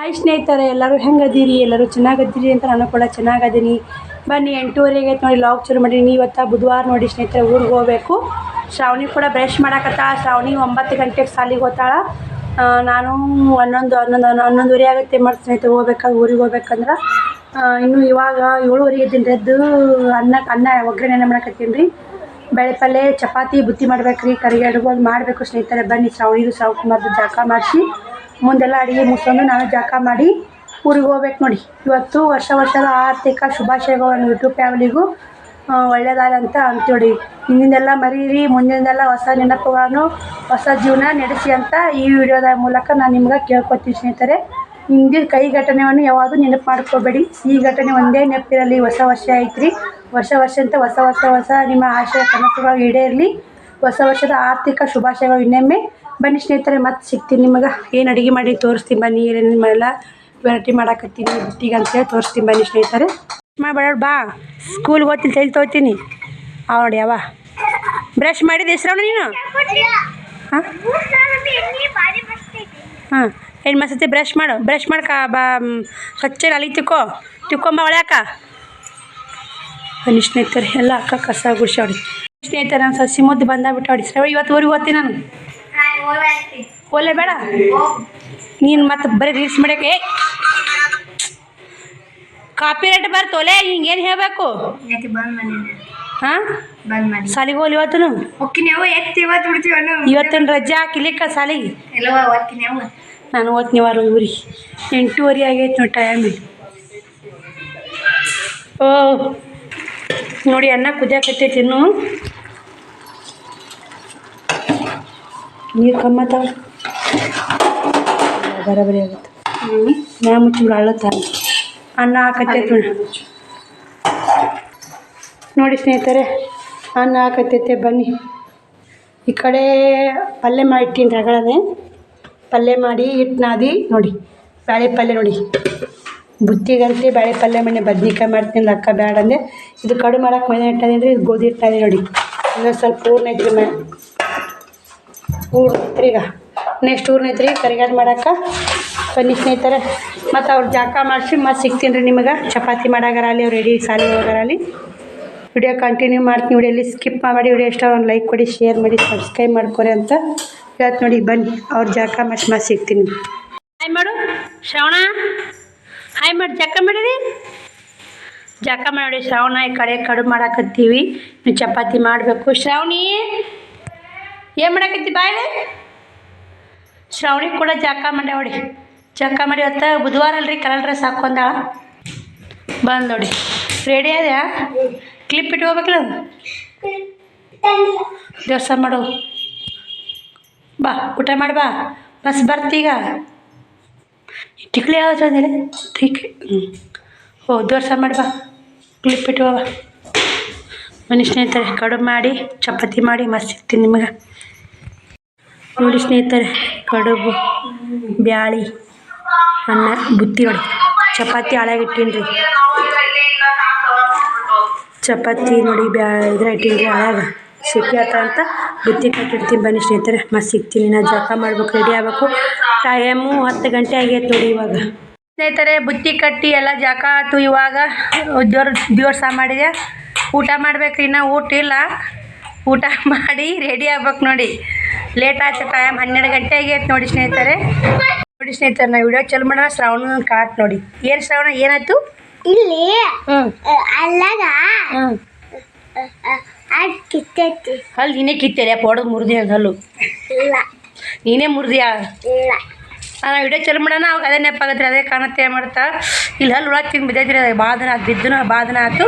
Hi ಸ್ನೇಹಿತರೆ, ಎಲ್ಲರೂ ಹೆಂಗದೀರಿ? ಎಲ್ಲರೂ ಚೆನ್ನಾಗದ್ದೀರಿ ಅಂತ ನಾನು ಕೂಡ ಚೆನ್ನಾಗದೀನಿ. ಬನ್ನಿ, ಎಂಟೂವರೆಗೆ ನೋಡಿ ಲಾಗ್ ಶುರು ಮಾಡೀನಿ. ಇವತ್ತು ಬುಧವಾರ ನೋಡಿ ಸ್ನೇಹಿತರೆ, ಊರಿಗೆ ಹೋಗಬೇಕು. ಶ್ರಾವಣಿ ಕೂಡ ಬ್ರಷ್ ಮಾಡಕತ್ತಾಳ. ಶ್ರಾವಣಿ ಒಂಬತ್ತು ಗಂಟೆಗೆ ಸಾಲಿಗೆ ಹೋಗ್ತಾಳ. ನಾನು ಹನ್ನೊಂದು ಹನ್ನೊಂದು ಹನ್ನೊಂದುವರೆ ಆಗುತ್ತೆ ಮಾಡಿ ಸ್ನೇಹಿತರೆ ಹೋಗ್ಬೇಕಾದ್ರೆ ಊರಿಗೆ ಹೋಗ್ಬೇಕಂದ್ರೆ. ಇನ್ನು ಇವಾಗ ಏಳುವರೆಗೆ ರೀ ಎದ್ದು ಅನ್ನ ಒಗ್ಗರಣೆ ಮಾಡಕತ್ತೀನಿ ರೀ. ಬೇಳೆ ಪಲ್ಯ ಚಪಾತಿ, ಬುತ್ತಿ ಮಾಡ್ಬೇಕು ರೀ ಕರಿಗೆ ಅದು ಮಾಡಬೇಕು ಸ್ನೇಹಿತರೆ. ಬನ್ನಿ, ಶ್ರಾವಣಿದು ಸಾವುಕುಮಾರ್ದು ಜಾಕ ಮಾಡಿಸಿ. ಮುಂದೆಲ್ಲ ಅಡುಗೆ ಮುಗಿಸ್ಕೊಂಡು ನಾನು ಜಾಕ ಮಾಡಿ ಊರಿಗೆ ಹೋಗ್ಬೇಕು ನೋಡಿ. ಇವತ್ತು ವರ್ಷ ವರ್ಷದ ಆರ್ಥಿಕ ಶುಭಾಶಯಗಳನ್ನು ಯೂಟ್ಯೂಬ್ ಫ್ಯಾಮಿಲಿಗೂ ಒಳ್ಳೆಯದಾಗಂತ ಅಂತೀವಿ ಹಿಂದಿಂದೆಲ್ಲ ಮರೀರಿ, ಮುಂದಿನದೆಲ್ಲ ಹೊಸ ನೆನಪುಗಳನ್ನು, ಹೊಸ ಜೀವನ ನಡೆಸಿ ಅಂತ ಈ ವಿಡಿಯೋದ ಮೂಲಕ ನಾನು ನಿಮ್ಗೆ ಕೇಳ್ಕೊತೀನಿ ಸ್ನೇಹಿತರೆ. ಹಿಂದಿನ ಕೈ ಘಟನೆಯನ್ನು ಯಾವಾಗಲೂ ನೆನಪು ಮಾಡ್ಕೋಬೇಡಿ. ಈ ಘಟನೆ ಒಂದೇ ನೆನಪಿರಲಿ ಹೊಸ ವರ್ಷ ಐತ್ರಿ. ವರ್ಷ ವರ್ಷ ಅಂತ ಹೊಸ ಹೊಸ ಹೊಸ ನಿಮ್ಮ ಆಶಯ, ಕನಸುಗಳು ಈಡೇರಲಿ. ಹೊಸ ವರ್ಷದ ಆರ್ಥಿಕ ಶುಭಾಶಯಗಳು ಇನ್ನೊಮ್ಮೆ. ಬನ್ನಿ ಸ್ನೇಹಿತರೆ, ಮತ್ತೆ ಸಿಗ್ತೀನಿ ನಿಮಗೆ. ಏನು ಅಡುಗೆ ಮಾಡಿ ತೋರಿಸ್ತೀನಿ ಬನ್ನಿ, ಏನೇನು ಎಲ್ಲ ವೆರೈಟಿ ಮಾಡಾಕತ್ತೀನಿ ಬಿಟ್ಟಿಗೆ ಅಂತೇಳಿ ತೋರಿಸ್ತೀನಿ ಬನ್ನಿ ಸ್ನೇಹಿತರೆ. ಮಾಡಬೇಡ ಬಾ. ಸ್ಕೂಲ್ಗೆ ಹೋಗ್ತೀನಿ ತೈಲಿ ತೊಗೋತೀನಿ ನೋಡಿ ಅವ ಬ್ರಷ್ ಮಾಡಿದ ಹೆಸ್ರವಣ ನೀನು? ಹಾಂ? ಹಾಂ, ಏನು ಮಸತಿ ಬ್ರಷ್ ಮಾಡು. ಬ್ರಷ್ ಮಾಡ್ಕ ಬಾ ಸ್ವಚ್ಛ ಅಲ್ಲಿ ತಿಕ್ಕೋ. ತಿಕ್ಕೊಂಬ ಒಳ್ಯಾಕ ಬನ್ನಿ ಸ್ನೇಹಿತರೆ, ಎಲ್ಲ ಅಕ್ಕ ಕಸ ಗುಡ್ಸೋಡಿ ಸ್ನೇಹಿತರೆ, ನಾನು ಸಸಿ ಮುದ್ದು ಬಂದಾಗ್ಬಿಟ್ಟು ಶ್ರವ ಇವತ್ತು ಊರಿಗೆ ಹೋಗ್ತೀನಿ ನಾನು. ಓಲೆ ಬೇಡ. ನೀನು ಮತ್ತೆ ಬರೀ ರೀಲ್ಸ್ ಮಾಡಕ್ಕೆ ಏ ಕಾಪಿ ರೇಟ್ ಬರ್ತು ಒಲೆ ಹಿಂಗೇನು ಹೇಳಬೇಕು? ಹಾಂ? ಸಾಲಿಗೆ ಹೋಗ್ಲಿ ಇವತ್ತು ಇವತ್ತಿನ ರಜೆ ಹಾಕಿಲಿಕ್ಕ ಸಾಲಿಗೆ ನಾನು ಓದ್ತೀನಿ ವಾರ ಇವ್ರಿ. ಎಂಟೂವರೆ ಆಗೈತೆ ನೋಡಿ ಟೈಮ್ ಓ ನೋಡಿ ಅನ್ನ ಕುದಿಯಾಕತ್ತೈತಿ ಇನ್ನು. ನೀರು ಕಮ್ಮತ್ತಾವ ಬರಬರಿ ಆಗುತ್ತೆ. ನಾ ಮುಚ್ಚಿಬಿಡು ಅಳ್ಳತ್ತ ಅನ್ನ ಹಾಕತ್ತೈತಿ ನೋಡಿ ಸ್ನೇಹಿತರೆ, ಅನ್ನ ಹಾಕತ್ತೈತೆ ಬನ್ನಿ. ಈ ಕಡೆ ಪಲ್ಯ ಮಾಡಿಟ್ಟಿನಿ ರಗಳನೆ ಪಲ್ಯ ಮಾಡಿ ಹಿಟ್ಟು ನಾದಿ ನೋಡಿ, ಬ್ಯಾಳೆ ಪಲ್ಯ ನೋಡಿ. ಬುತ್ತಿಗಂತೆ ಬ್ಯಾಳೆ ಪಲ್ಯ ಮನೆ ಬದ್ನಿಕಾಯಿ ಮಾಡ್ತೀನಿ ಅಕ್ಕ ಬ್ಯಾಡಂದೆ. ಇದು ಕಡು ಮಾಡಕ್ಕೆ ಮನೆ ಇಟ್ಟದೇನು ರೀ ಇದು ಗೋಧಿ ಹಿಟ್ಟದೆ ನೋಡಿ. ಇನ್ನೊಂದು ಸ್ವಲ್ಪ ಪೂರ್ಣ ಐತ್ರಿ ಮ ಹೂರ್ಣ ಐತ್ರಿ ಈಗ. ನೆಕ್ಸ್ಟ್ ಊರ್ನೈತ್ರಿ ಐತ್ರಿ ಮಾಡೋಕೆ. ಬನ್ನಿ ಸ್ನೇಹಿತರೆ. ಮತ್ತು ಅವ್ರು ಜಾಕ ಮಾಡಿಸಿ, ಮತ್ತು ಸಿಗ್ತೀನಿ ರೀ ನಿಮಗೆ. ಚಪಾತಿ ಮಾಡಾಗರಲ್ಲಿ ಅವ್ರು ರೆಡಿ ಸಾಲಿ ಹೋಗಾರಲ್ಲಿ ವಿಡಿಯೋ ಕಂಟಿನ್ಯೂ ಮಾಡ್ತೀನಿ ವಿಡಿಯೋಲಿ ಸ್ಕಿಪ್ ಮಾಡಿ ವಿಡಿಯೋ ಇಷ್ಟ ಒಂದು ಲೈಕ್ ಕೊಡಿ ಶೇರ್ ಮಾಡಿ ಸಬ್ಸ್ಕ್ರೈಬ್ ಮಾಡ್ಕೊರಿ ಅಂತ ಹೇಳ್ತು ನೋಡಿ, ಬನ್ನಿ. ಅವ್ರ ಜಾಕ ಮಾಡಿಸಿ ಮತ್ತೆ ಸಿಗ್ತೀನಿ. ಹಾಯ್ ಮಾಡು, ಶ್ರವಣ. ಹಾಯ್ ಮಾಡಿ, ಜಾಕ ಮಾಡಿರಿ ಜಾಕ ಮಾಡಿ ಶ್ರಾವಣ ಈ ಕಡೆ ಕಡು ಮಾಡಾಕತ್ತೀವಿ. ಚಪಾತಿ ಮಾಡಬೇಕು. ಶ್ರಾವಣಿ ಏನು ಮಾಡಾಕತ್ತಿ ಬಾಯ್ಲೆ ಶ್ರಾವಣಿ ಕೂಡ ಜಾಕ ಮಾಡಿ ನೋಡಿ ಜಾಕ ಮಾಡಿ ಹೊತ್ತ ಬುಧವಾರ ಅಲ್ರಿ ಕಲರ್ ಡ್ರೆಸ್ ಹಾಕೊಂಡಾಳ ಬಂದು ನೋಡಿ ರೆಡಿ ಅದ್ಯಾ? ಕ್ಲಿಪ್ ಇಟ್ಕೋಬೇಕಲ್ಲ ದೇವಸ್ಥಾನ ಮಾಡು. ಬಾ, ಊಟ ಮಾಡಿ ಬಾ. ಬಸ್ ಬರ್ತೀಗ ಟಿಕ್ಲಿ ಯಾವ್ದು ಅಂದೇಳಿ ಟಿಕ್ ಹ್ಞೂ ಓ ದೋರ್ಸ ಮಾಡಿ ಬಾ. ಕ್ಲಿಪ್ ಇಟ್ಟು ಬಾ. ಸ್ನೇಹಿತರೆ, ಕಡುಬು ಮಾಡಿ, ಚಪಾತಿ ಮಾಡಿ, ಮಸ್ತ್ ಸಿಗ್ತೀನಿ ನಿಮಗೆ. ನೋಡಿ ಸ್ನೇಹಿತರೆ, ಕಡುಬು, ಬ್ಯಾಳಿ, ಅನ್ನ ಬುತ್ತಿ ನೋಡಿ ಚಪಾತಿ ಹಾಳಾಗಿಟ್ಟೀನಿ ರೀ ಚಪಾತಿ ನೋಡಿ ಬ್ಯಾ ಇದ್ರ ಇಟ್ಟೀನಿ ಹಾಳಾಗ. ಸಿಕ್ಕಿ ಆತ ಅಂತ ಬುತ್ತಿ ಕಟ್ಟಿಡ್ತೀನಿ ಬನ್ನಿ ಸ್ನೇಹಿತರೆ. ಮತ್ತೆ ಸಿಗ್ತೀನಿ, ನಾ ಜಳಕ ಮಾಡ್ಬೇಕು ರೆಡಿ ಆಗ್ಬೇಕು. ಟೈಮು ಹತ್ತು ಗಂಟೆ ಆಗೈತೆ ನೋಡಿ ಇವಾಗ. ಸ್ನೇಹಿತರೆ, ಬುತ್ತಿ ಕಟ್ಟಿ ಎಲ್ಲ ಜಳಕ ಆಯ್ತು ಇವಾಗ. ದೇವ್ರ ದೇವ್ರ ಸಹ ಮಾಡಿದೆ. ಊಟ ಮಾಡ್ಬೇಕ್ರಿ, ಇನ್ನೂ ಊಟ ಇಲ್ಲ. ಊಟ ಮಾಡಿ ರೆಡಿ ಆಗ್ಬೇಕು ನೋಡಿ. ಲೇಟ್ ಆಯ್ತು ಟೈಮ್ ಹನ್ನೆರಡು ಗಂಟೆ ಆಗೈತೆ ನೋಡಿ ಸ್ನೇಹಿತರೆ. ನೋಡಿ ಸ್ನೇಹಿತರೆ ನಾವು ವಿಡಿಯೋ ಚಲೋ ಮಾಡೋಣ ಶ್ರಾವಣ ಕಾಟ್ ನೋಡಿ. ಏನು ಶ್ರಾವಣ ಏನಾಯ್ತು? ಇಲ್ಲಿ ಅಲ್ಲಾಗ ಅದ್ ಹಲ್ಲು ನೀನೇ ಕಿತ್ತೇರಿ ಪೊಡದು ಮುರಿದಿ ಹಲ್ಲು. ಇಲ್ಲ. ನೀನೇ ಮುರಿದಿಯಾ? ಇಲ್ಲ. ನಾನು ವಿಡಿಯೋ ಚಲೋ ಮಾಡೋಣ ಅವಾಗ ಅದೇ ನೆನಪಾಗತ್ರಿ ಅದೇ ಕಾಣುತ್ತೆ ಮಾಡ್ತಾ. ಇಲ್ಲಿ ಹಲ್ಲು ಬಿದ್ದೈತ್ರಿ ಅದು ಭಾಳ ದಿನ ಆತು. ಬಿದ್ದು ಭಾಳ ದಿನ ಆಯ್ತು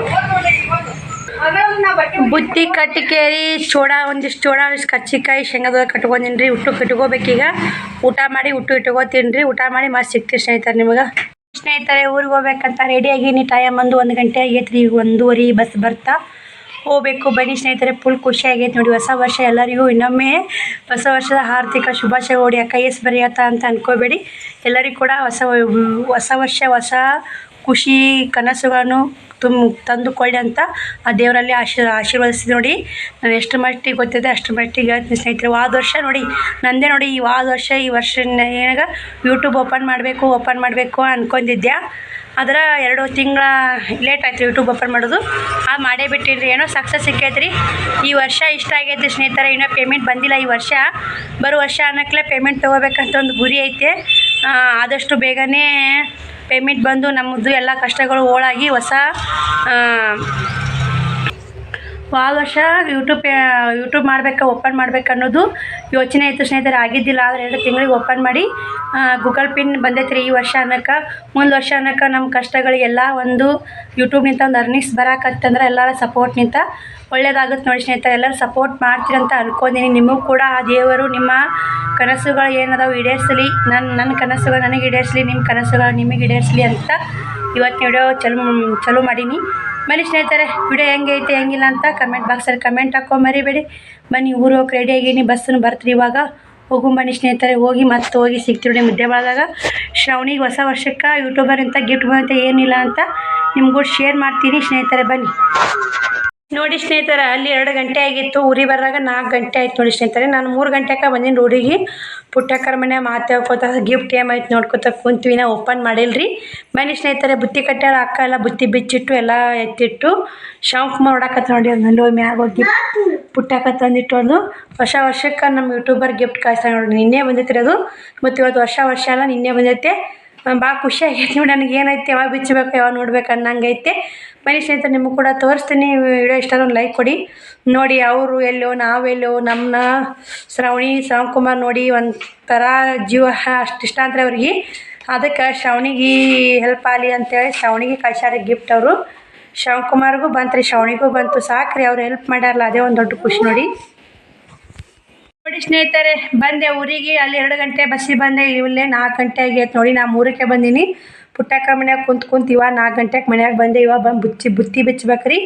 ಬುತ್ತಿ ಕಟ್ಟಿಕೇರಿ ಚೋಡ ಒಂದಿಷ್ಟು ಚೋಡ ಒಂದಿಷ್ಟು ಕಚ್ಚಿಕಾಯಿ ಶೇಂಗಾದ ಕಟ್ಕೊಂಡಿನ್ರಿ. ಹುಟ್ಟು ಇಟ್ಕೋಬೇಕೀಗ ಊಟ ಮಾಡಿ ಉಟ್ಟು ಇಟ್ಕೋತೀನಿ ಊಟ ಮಾಡಿ ಮತ್ತೆ ಸಿಗ್ತೀವಿ ಸ್ನೇಹಿತರೆ ನಿಮಗೆ. ಸ್ನೇಹಿತರೆ, ಊರಿಗೆ ಹೋಗ್ಬೇಕಂತ ರೆಡಿಯಾಗಿ ನೀ ಟೈಮ್ ಬಂದು ಒಂದು ಗಂಟೆ ಆಗೈತೆ ರೀ ಈಗ ಒಂದೂವರೆ ಬಸ್ ಬರ್ತಾ ಹೋಗ್ಬೇಕು. ಬನ್ನಿ ಸ್ನೇಹಿತರೆ ಫುಲ್ ಖುಷಿ ನೋಡಿ. ಹೊಸ ವರ್ಷ ಎಲ್ಲರಿಗೂ ಇನ್ನೊಮ್ಮೆ ಹೊಸ ವರ್ಷದ ಆರ್ಥಿಕ ಶುಭಾಶಯ ಓಡಿ ಅಕ್ಕ ಎಸ್ ಬರೆಯತ್ತ ಅಂತ ಅನ್ಕೋಬೇಡಿ. ಎಲ್ಲರಿಗೂ ಕೂಡ ಹೊಸ ಹೊಸ ವರ್ಷ, ಹೊಸ ಖುಷಿ, ಕನಸುಗಳನ್ನು ತುಂಬ ತಂದುಕೊಳ್ಳಿ ಅಂತ ಆ ದೇವರಲ್ಲಿ ಆಶೀರ್ ಆಶೀರ್ವದಿಸಿ ನೋಡಿ. ನಾನು ಎಷ್ಟು ಮಟ್ಟಿಗೆ ಗೊತ್ತಿದೆ ಅಷ್ಟು ಮಟ್ಟಿಗೆ ಹೇಳ್ತೀನಿ ಸ್ನೇಹಿತರೆ. ಹೋದ ವರ್ಷ ನೋಡಿ, ನಂದೇ ನೋಡಿ ಈ ಹೋದ ವರ್ಷ, ಈ ವರ್ಷ ಏನಾಗ ಯೂಟ್ಯೂಬ್ ಓಪನ್ ಮಾಡಬೇಕು ಓಪನ್ ಮಾಡಬೇಕು ಅಂದ್ಕೊಂಡಿದ್ದೆ ಅದರ ಎರಡು ತಿಂಗಳ ಲೇಟ್ ಆಯ್ತು ಯೂಟ್ಯೂಬ್ ಓಪನ್ ಮಾಡೋದು. ಆ ಮಾಡೇ ಬಿಟ್ಟಿರಿ ಏನೋ ಸಕ್ಸಸ್ ಸಿಕ್ಕೈತ್ರಿ. ಈ ವರ್ಷ ಇಷ್ಟ ಆಗೈತೆ ಸ್ನೇಹಿತರೆ. ಇನ್ನೂ ಪೇಮೆಂಟ್ ಬಂದಿಲ್ಲ ಈ ವರ್ಷ. ಬರೋ ವರ್ಷ ಅನ್ನಕ್ಲೆ ಪೇಮೆಂಟ್ ತೊಗೋಬೇಕಂತ ಒಂದು ಗುರಿ ಐತೆ. ಆದಷ್ಟು ಬೇಗನೆ ಪೇಮೆಂಟ್ ಬಂದು ನಮ್ಮದು ಎಲ್ಲ ಕಷ್ಟಗಳು ಹೋಳಾಗಿ ಹೊಸ ಹೋದ ವರ್ಷ ಯೂಟ್ಯೂಬ್ ಯೂಟ್ಯೂಬ್ ಮಾಡಬೇಕಾ ಓಪನ್ ಮಾಡ್ಬೇಕು ಅನ್ನೋದು ಯೋಚನೆ ಇತ್ತು. ಸ್ನೇಹಿತರೆ, ಆಗಿದ್ದಿಲ್ಲ, ಆದರೆ ಎರಡು ತಿಂಗಳಿಗೆ ಓಪನ್ ಮಾಡಿ ಗೂಗಲ್ ಪಿನ್ ಬಂದೈತೆ ರೀ ಈ ವರ್ಷ ಅನ್ನಕ್ಕೆ ಮುಂದೆ ವರ್ಷ ಅನ್ನಕ್ಕೆ ನಮ್ಮ ಕಷ್ಟಗಳಿಗೆಲ್ಲ ಒಂದು ಯೂಟ್ಯೂಬ್ನಿಂದ ಒಂದು ಅರ್ನಿಂಗ್ಸ್ ಬರೋಕತ್ತಂದ್ರೆ ಎಲ್ಲರ ಸಪೋರ್ಟ್ನಿಂದ ಒಳ್ಳೇದಾಗುತ್ತೆ ನೋಡಿ ಸ್ನೇಹಿತರೆ. ಎಲ್ಲರೂ ಸಪೋರ್ಟ್ ಮಾಡ್ತೀರಂತ ಅನ್ಕೊಂಡಿನಿ. ನಿಮಗೂ ಕೂಡ ಆ ದೇವರು ನಿಮ್ಮ ಕನಸುಗಳು ಏನದಾವೆ ಈಡೇರಿಸಲಿ. ನನ್ನ ನನ್ನ ಕನಸುಗಳು ನನಗೆ ಈಡೇರಿಸಲಿ ನಿಮ್ಮ ಕನಸುಗಳು ನಿಮಗೆ ಈಡೇರಿಸಲಿ ಅಂತ ಇವತ್ತು ವಿಡಿಯೋ ಚಲೋ ಚಲೋ ಮಾಡೀನಿ. ಬನ್ನಿ ಸ್ನೇಹಿತರೆ, ವಿಡಿಯೋ ಹೆಂಗೆ ಐತೆ, ಹೆಂಗಿಲ್ಲ ಅಂತ ಕಮೆಂಟ್ ಬಾಕ್ಸಲ್ಲಿ ಕಮೆಂಟ್ ಹಾಕೋ, ಮರಿಬೇಡಿ. ಬನ್ನಿ, ಊರು ಹೋಗಿ ರೆಡಿ ಆಗಿನಿ ಬಸ್ಸನ್ನು ಬರ್ತೀರಿ ಇವಾಗ. ಹೋಗು ಬನ್ನಿ ಸ್ನೇಹಿತರೆ, ಹೋಗಿ ಮತ್ತೆ ಹೋಗಿ ಸಿಗ್ತೀವಿ ಮುದ್ದೆ ಮಾಡಿದಾಗ ಶ್ರಾವಣಿಗೆ ಹೊಸ ವರ್ಷಕ್ಕೆ ಯೂಟ್ಯೂಬರ್ ಅಂತ ಗಿಫ್ಟ್ ಬಂತ ಏನಿಲ್ಲ ಅಂತ ನಿಮ್ಗೂ ಶೇರ್ ಮಾಡ್ತೀನಿ ಸ್ನೇಹಿತರೆ, ಬನ್ನಿ. ನೋಡಿ ಸ್ನೇಹಿತರೆ, ಅಲ್ಲಿ ಎರಡು ಗಂಟೆ ಆಗಿತ್ತು, ಊರಿಗೆ ಬರುವಾಗ ನಾಲ್ಕು ಗಂಟೆ ಆಯ್ತು ನೋಡಿ ಸ್ನೇಹಿತರೆ. ನಾನು ಮೂರು ಗಂಟೆಗೆ ಬಂದಿನಿ ಊರಿಗೆ ಪುಟ್ಟಕ್ಕರ ಮನೆ ಮಾತಾಡ್ಕೋತ ಗಿಫ್ಟ್ ಏಮಾಯ್ತು ನೋಡ್ಕೊತ ಕುಂತೀವಿ. ಓಪನ್ ಮಾಡಿಲ್ರಿ. ಮನೆ ಸ್ನೇಹಿತರೆ, ಬುತ್ತಿ ಕಟ್ಟಾರ ಅಕ್ಕ ಎಲ್ಲ ಬುತ್ತಿ ಬಿಚ್ಚಿಟ್ಟು ಎಲ್ಲ ಎತ್ತಿಟ್ಟು ಶಾಂಪ್ ಮಾಡಾಕತ್ತ ನೋಡಿ ಅಲ್ಲಿ ಮ್ಯಾಗ ಹೋಗಿ ಪುಟ್ಟಕ್ಕ ತಂದಿಟ್ಟು ಅದು. ಹೊಸ ವರ್ಷಕ್ಕೆ ನಮ್ಮ ಯೂಟ್ಯೂಬರ್ ಗಿಫ್ಟ್ ಕಳಿಸ್ತಾ ನೋಡಿ ನಿನ್ನೆ ಬಂದೈತ್ರಿ ಅದು. ಮತ್ತು ಇವತ್ತು ವರ್ಷ ವರ್ಷ ಎಲ್ಲ ನಿನ್ನೆ ಬಂದೈತೆ. ಭಾಳ ಖುಷಿ ನೋಡಿ ನನಗೆ ಏನೈತೆ, ಯಾವಾಗ ಬಿಚ್ಚಬೇಕು, ಯಾವಾಗ ನೋಡ್ಬೇಕು ಅನ್ನಂಗೈತೆ. ಬನ್ನಿ ಸ್ನೇಹಿತರೆ, ನಿಮಗೆ ಕೂಡ ತೋರಿಸ್ತೀನಿ. ವಿಡಿಯೋ ಇಷ್ಟ ಒಂದು ಲೈಕ್ ಕೊಡಿ. ನೋಡಿ, ಅವರು ಎಲ್ಲೋ ನಾವೆಲ್ಲೋ ನಮ್ಮನ್ನ ಶ್ರಾವಣಿ ಕುಮಾರ್ ನೋಡಿ, ಒಂಥರ ಜೀವ ಅಷ್ಟು ಇಷ್ಟ ಅಂದರೆ ಅವ್ರಿಗೆ. ಅದಕ್ಕೆ ಶ್ರಾವಣಿಗೆ ಹೆಲ್ಪ್ ಆಗಲಿ ಅಂತೇಳಿ ಶ್ರಾವಣಿಗೆ ಕಳ್ಸ್ಯಾರ ಗಿಫ್ಟ್ ಅವರು. ಶ್ರವಣ್ ಕುಮಾರ್ಗೂ ಬಂತು ರೀ ಶ್ರಾವಣಿಗೂ ಬಂತು. ಸಾಕ್ರಿ, ಅವ್ರು ಹೆಲ್ಪ್ ಮಾಡ್ಯಾರಲ್ಲ, ಅದೇ ಒಂದು ದೊಡ್ಡ ಖುಷಿ ನೋಡಿ. ನೋಡಿ ಸ್ನೇಹಿತರೆ, ಬಂದೆ ಊರಿಗೆ. ಅಲ್ಲಿ ಎರಡು ಗಂಟೆ ಬಸ್ಸಿಗೆ ಬಂದೆ. ಇಲ್ಲೇ ನಾಲ್ಕು ಗಂಟೆ ಆಗೈತೆ ನೋಡಿ ನಾ ಮೂರಕ್ಕೆ ಬಂದೀನಿ. ಪುಟ್ಟಕ್ಕ ಮನ್ಯಾಗ ಕುಂತ್ ಕುಂತ ಇವಾಗ ನಾಲ್ಕು ಗಂಟೆಗೆ ಮನ್ಯಾಗ ಬಂದೆ. ಇವಾಗ ಬಂದು ಬುಚ್ಚಿ, ಬುತ್ತಿ ಬಿಚ್ಚಬೇಕ್ರಿ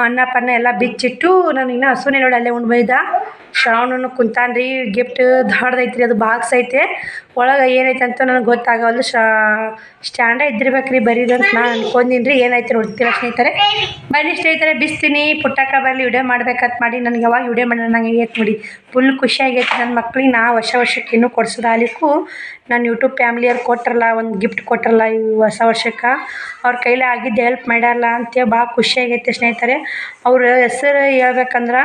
ಅನ್ನ ಪನ್ನ ಎಲ್ಲ ಬಿಚ್ಚಿಟ್ಟು ನಾನು ಇನ್ನೂ ಹಸುನೇ ನೋಡಿ ಅಲ್ಲೇ ಉಣ್ಬೈದ. ಬೈದ ಶ್ರಾವಣನು ಕುಂತಾನ್ರಿ. ಗಿಫ್ಟ್ ದಾಡ್ದೈತ್ರಿ ಅದು ಬಾಕ್ಸ್ ಐತೆ. ಒಳಗೆ ಏನೈತೆ ಅಂತ ನನಗೆ ಗೊತ್ತಾಗವಲ್ದು ಶಾ ರೀ ಇದ್ದಿರ್ಬೇಕ್ರಿ ಅಂತ ನಾನು ಅನ್ಕೊಂಡಿನಿ ರೀ ಏನಾಯ್ತು ನೋಡ್ತೀರಾ ಸ್ನೇಹಿತರೆ. ಬನ್ನಿ ಸ್ನೇಹಿತರೆ, ಬಿಸ್ತೀನಿ, ಪುಟ್ಟಕ್ಕ ಬರಲಿ ವಿಡಿಯೋ ಮಾಡ್ಬೇಕಂತ ಮಾಡಿ ನನಗೆ ಯಾವಾಗ ವಿಡಿಯೋ ಮಾಡೋಣ ನಂಗೆ ಆಗೈತೆ ನೋಡಿ. ಫುಲ್ ಖುಷಿಯಾಗೈತೆ ನನ್ನ ಮಕ್ಳಿಗೆ ನಾ ವರ್ಷ ವರ್ಷಕ್ಕೆ ಇನ್ನೂ ಕೊಡ್ಸೋದಾಲಿಕ್ಕೂ ನಾನು ಯೂಟ್ಯೂಬ್ ಫ್ಯಾಮ್ಲಿಯವ್ರು ಕೊಟ್ರಲ್ಲ, ಒಂದು ಗಿಫ್ಟ್ ಕೊಟ್ರಲ್ಲ ಈ ಹೊಸ ವರ್ಷಕ್ಕೆ. ಅವ್ರ ಕೈಲಿ ಆಗಿದ್ದು ಹೆಲ್ಪ್ ಮಾಡ್ಯಾರಲ್ಲ ಅಂತೇಳಿ ಭಾಳ ಖುಷಿಯಾಗೈತೆ ಸ್ನೇಹಿತರೆ. ಅವ್ರ ಹೆಸರು ಹೇಳ್ಬೇಕಂದ್ರೆ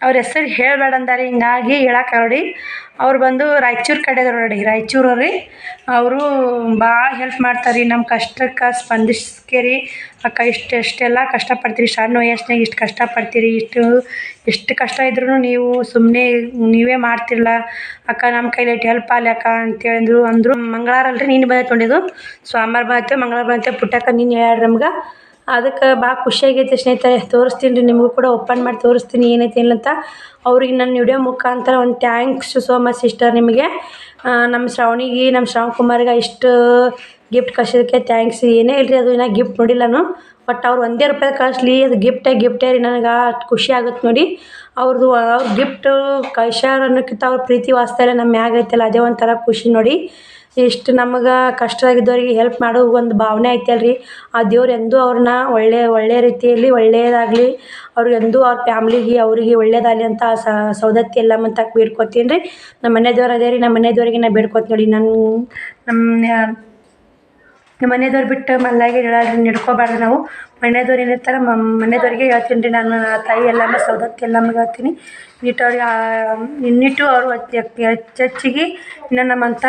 ಅವ್ರ ಹೆಸರು ಹೇಳಬೇಡ ಅಂದಾರೆ. ಹಿಂಗಾಗಿ ಹೇಳಕ್ಕೆ ನೋಡಿ ಅವ್ರು ಬಂದು ರಾಯಚೂರು ಕಡೆದವ್ರು ನೋಡಿ ರಾಯಚೂರು ರೀ ಅವರು ಭಾಳ ಹೆಲ್ಪ್ ಮಾಡ್ತಾರೆ ರೀ ನಮ್ಮ ಕಷ್ಟಕ್ಕೆ ಸ್ಪಂದಿಸ್ಕೇರಿ. ಅಕ್ಕ ಇಷ್ಟು ಎಷ್ಟೆಲ್ಲ ಕಷ್ಟಪಡ್ತೀರಿ? ಸಣ್ಣ ವಯಸ್ಸಿನಾಗ ಇಷ್ಟು ಕಷ್ಟಪಡ್ತೀರಿ? ಇಷ್ಟು ಎಷ್ಟು ಕಷ್ಟ ಇದ್ರೂ ನೀವು ಸುಮ್ಮನೆ ನೀವೇ ಮಾಡ್ತಿರಲ್ಲ ಅಕ್ಕ ನಮ್ಮ ಕೈಲಿ ಇಟ್ಟು ಹೆಲ್ಪ್ ಆಗಲಿ ಅಕ್ಕ ಅಂತೇಳಿದ್ರು ಅಂದರು. ಮಂಗಳವಾರ ಅಲ್ರಿ ನೀನು ಬಂದೈತೆ ತೊಗೊಂಡಿದ್ದು ಸೋಮವಾರ ಬಂದೈತೆ ಮಂಗಳವಾರ ಬಂತು ಪುಟ್ಟಕ್ಕ ನೀನು ಹೇಳ್ರಿ ನಮ್ಗೆ. ಅದಕ್ಕೆ ಭಾಳ ಖುಷಿ ಆಗೈತೆ ಸ್ನೇಹಿತರೆ, ತೋರಿಸ್ತೀನಿ ರೀ, ನಿಮಗೂ ಕೂಡ ಓಪನ್ ಮಾಡಿ ತೋರಿಸ್ತೀನಿ, ಏನೈತೆ ಅಂತ. ಅವ್ರಿಗೆ ನನ್ನ ವಿಡಿಯೋ ಮುಖಾಂತರ ಒಂದು ಥ್ಯಾಂಕ್ಸ್ ಸೋ ಮಚ್ ಸಿಸ್ಟರ್ ನಿಮಗೆ. ನಮ್ಮ ಶ್ರಾವಣಿಗೆ ನಮ್ಮ ಶ್ರಾವಣ್ ಕುಮಾರ್ಗೆ ಇಷ್ಟು ಗಿಫ್ಟ್ ಕಳ್ಸಿದ್ದಕ್ಕೆ ಥ್ಯಾಂಕ್ಸ್ ಏನೇ ಇಲ್ಲರಿ ಅದು ಇನ್ನೂ ಗಿಫ್ಟ್ ನೋಡಿಲ್ಲ ನಾನು ಬಟ್ ಅವ್ರು ಒಂದೇ ರೂಪಾಯಿ ಕಳಿಸ್ಲಿ, ಅದು ಗಿಫ್ಟೇ ಗಿಫ್ಟೇ ರೀ, ನನಗೆ ಖುಷಿ ಆಗುತ್ತೆ ನೋಡಿ. ಅವ್ರದ್ದು ಅವ್ರ ಗಿಫ್ಟು ಕಳ್ಸ್ಯಾರ ಅನ್ನೋಕ್ಕಿಂತ ಅವ್ರ ಪ್ರೀತಿ ವಾತ್ಸಲ್ಯ ನಮ್ಮ ಮ್ಯಾಗೈತಲ್ಲ ಅದೇ ಒಂಥರ ಖುಷಿ ನೋಡಿ. ಇಷ್ಟು ನಮಗೆ ಕಷ್ಟದಾಗಿದ್ದವ್ರಿಗೆ ಹೆಲ್ಪ್ ಮಾಡೋ ಒಂದು ಭಾವನೆ ಐತಲ್ರಿ. ಆ ದೇವ್ರು ಎಂದೂ ಅವ್ರನ್ನ ಒಳ್ಳೆ ಒಳ್ಳೆ ರೀತಿಯಲ್ಲಿ ಒಳ್ಳೆಯದಾಗಲಿ ಅವ್ರು ಎಂದೂ ಅವ್ರ ಫ್ಯಾಮ್ಲಿಗೆ, ಅವರಿಗೆ ಒಳ್ಳೆಯದಾಗಲಿ ಅಂತ ಸೌದತ್ತಿ ಎಲ್ಲಮ್ಮ ಅಂತ ಬೇಡ್ಕೊತೀನಿ ರೀ ನಮ್ಮ ಮನೆ ದೇವ್ರು ಅದೇ ರೀ ನಮ್ಮ ಮನೆ ದೇವರಿಗೆ ನಾ ಬೇಡ್ಕೊತೀನಿ ನೋಡಿ. ನನ್ನ ನಮ್ಮ ನಮ್ಮ ಮನೆಯವ್ರು ಬಿಟ್ಟು ಮಲ್ಲಾಗೆ ಹೇಳಿ ನಡ್ಕೋಬಾರ್ದು ನಾವು. ಮನೆಯವ್ರು ಏನಿರ್ತಾರೆ ಮನೆಯವ್ರಿಗೆ ಹೇಳ್ತೀನಿ ರೀ ನಾನು ತಾಯಿ ಎಲ್ಲಮ್ಮ ಸೌದತ್ತಿ ಎಲ್ಲಮ್ಮಗೆ ಹೇಳ್ತೀನಿ. ನೀಟವ್ರಿಗೆ ಇನ್ನಿಟ್ಟು ಅವರು ಹೆಚ್ಚೆಚ್ಚಿಗೆ ಇನ್ನು ನಮ್ಮಂಥ